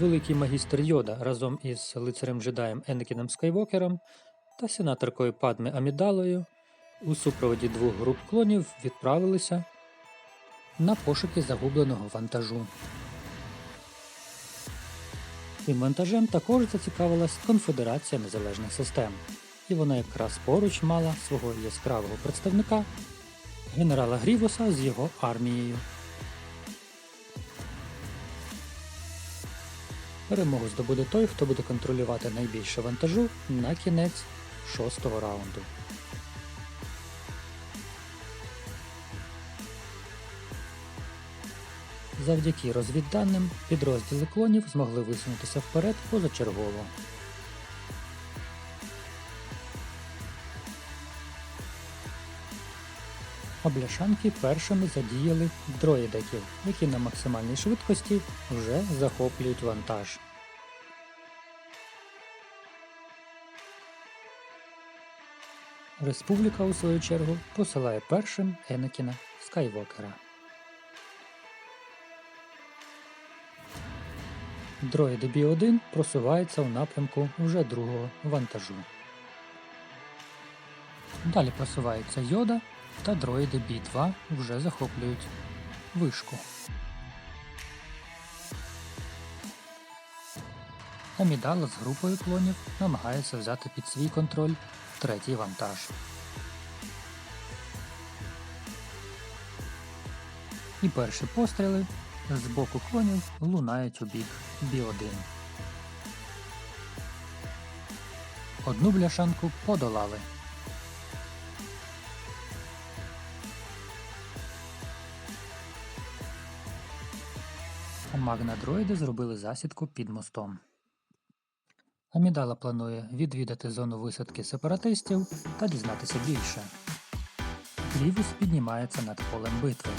великий магістр Йода разом із лицарем джедаєм Енекіном Скайвокером та сенаторкою Падме Амідалою у супроводі двох груп клонів відправилися на пошуки загубленого вантажу. Цим вантажем також зацікавилась Конфедерація Незалежних Систем, і вона якраз поруч мала свого яскравого представника генерала Грівоса з його армією. Перемогу здобуде той, хто буде контролювати найбільше вантажу на кінець шостого раунду. Завдяки розвідданим підрозділи клонів змогли висунутися вперед позачергово. А бляшанки першими задіяли дроїдеків, які на максимальній швидкості вже захоплюють вантаж. Республіка, у свою чергу, посилає першим Енекіна Скайвокера. Дроїди Бі-1 просуваються у напрямку вже другого вантажу. Далі просуваються Йода та дроїди Бі-2 вже захоплюють вишку. Амідала з групою клонів намагається взяти під свій контроль третій вантаж. І перші постріли з боку клонів лунають у бік Бі-1. Одну бляшанку подолали. Магнадроїди зробили засідку під мостом. Амідала планує відвідати зону висадки сепаратистів та дізнатися більше. Грівус піднімається над полем битви.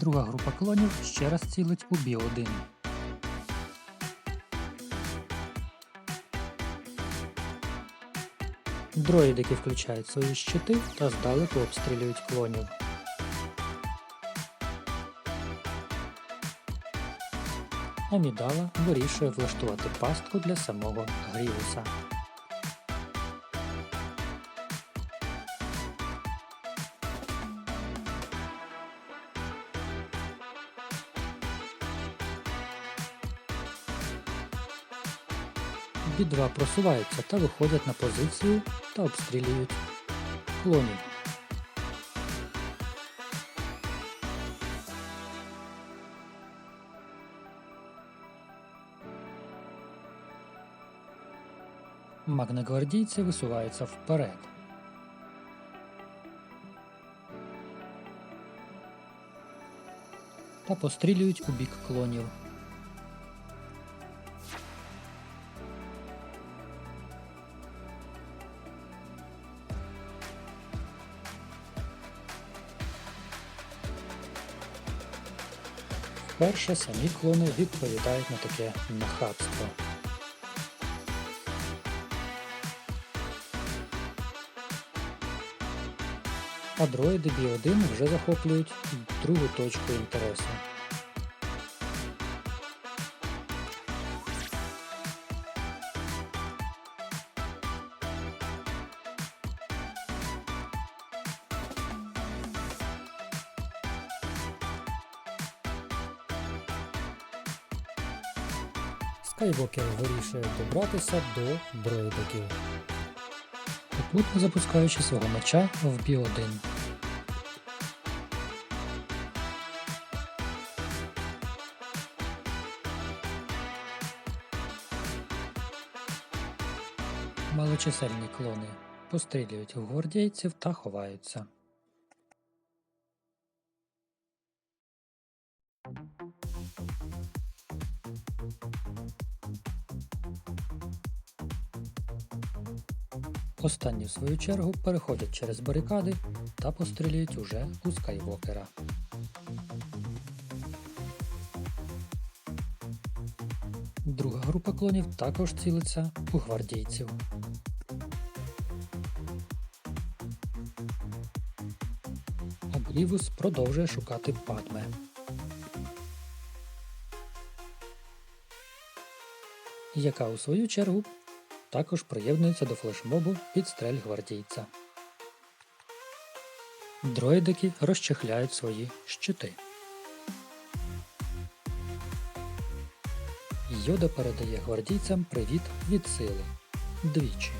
Друга група клонів ще раз цілить у Бі-1. Дроїдики включають свої щити та здалеку обстрілюють клонів. Амідала вирішує влаштувати пастку для самого Грівуса. Бі-2 просуваються та виходять на позицію та обстрілюють клонів. Магнагвардійці висуваються вперед. Та пострілюють у бік клонів. Вперше самі клони відповідають на таке нахабство. А дроїди Бі-1 вже захоплюють другу точку інтересу. Скайвокер вирішує добратися до дроїдиків. Попутно запускаючи свого меча в Бі-1. Малочисельні клони пострілюють гвардійців та ховаються. Останні, в свою чергу, переходять через барикади та пострілюють уже у Скайвокера. Друга група клонів також цілиться у гвардійців. Облівус продовжує шукати Падме. яка у свою чергу також приєднується до флешмобу підстрель гвардійця. Дроїдики розчехляють свої щити. Йода передає гвардійцям привіт від сили двічі.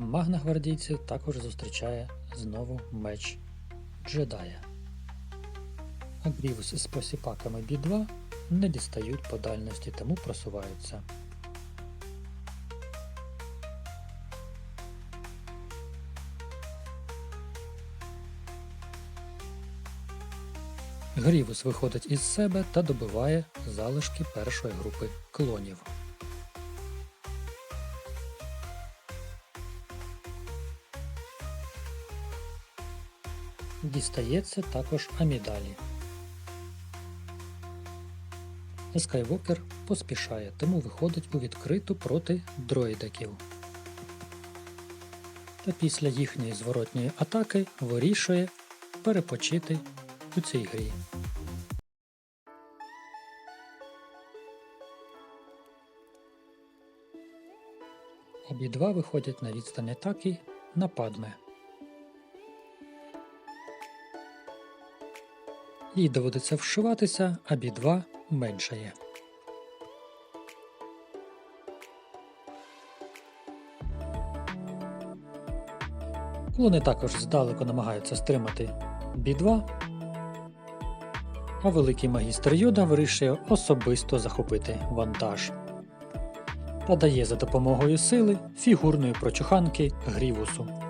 Магна гвардійців також зустрічає знову меч джедая. А Грівус з посіпаками B2 не дістають по дальності, тому просуваються. Грівус виходить із себе та добиває залишки першої групи клонів. Дістається також Амідалі. Скайвокер поспішає, тому виходить у відкриту проти дроїдаків. Та після їхньої зворотньої атаки вирішує перепочити у цій грі. Обидва виходять на відстань атаки на падме. Їй доводиться вшиватися, а бі-2 меншає. Клони також здалеку намагаються стримати бі-2, а великий магістр Йода вирішує особисто захопити вантаж. Та дає за допомогою сили фігурної прочуханки Грівусу.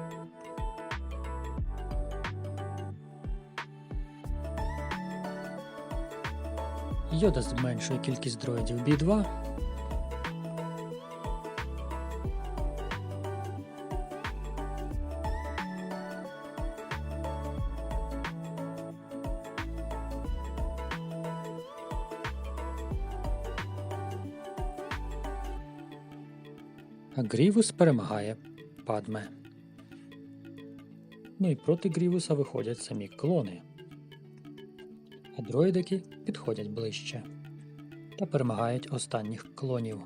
Йода зменшує кількість дроїдів B2. А Грівус перемагає Падме. Ну і проти Грівуса виходять самі клони а дроїдики підходять ближче та перемагають останніх клонів.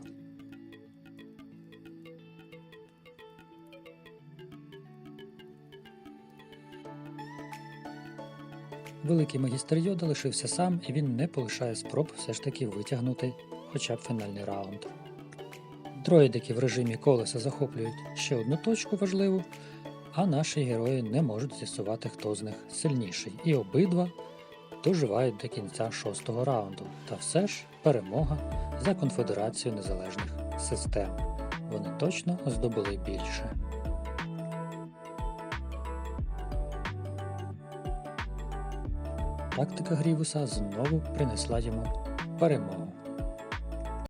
Великий магістр Йода лишився сам і він не полишає спроб все ж таки витягнути хоча б фінальний раунд. Дроїдики в режимі колеса захоплюють ще одну точку важливу, а наші герої не можуть з'ясувати, хто з них сильніший, і обидва доживають до кінця шостого раунду. Та все ж перемога за Конфедерацію незалежних систем. Вони точно здобули більше. Тактика Грівуса знову принесла йому перемогу.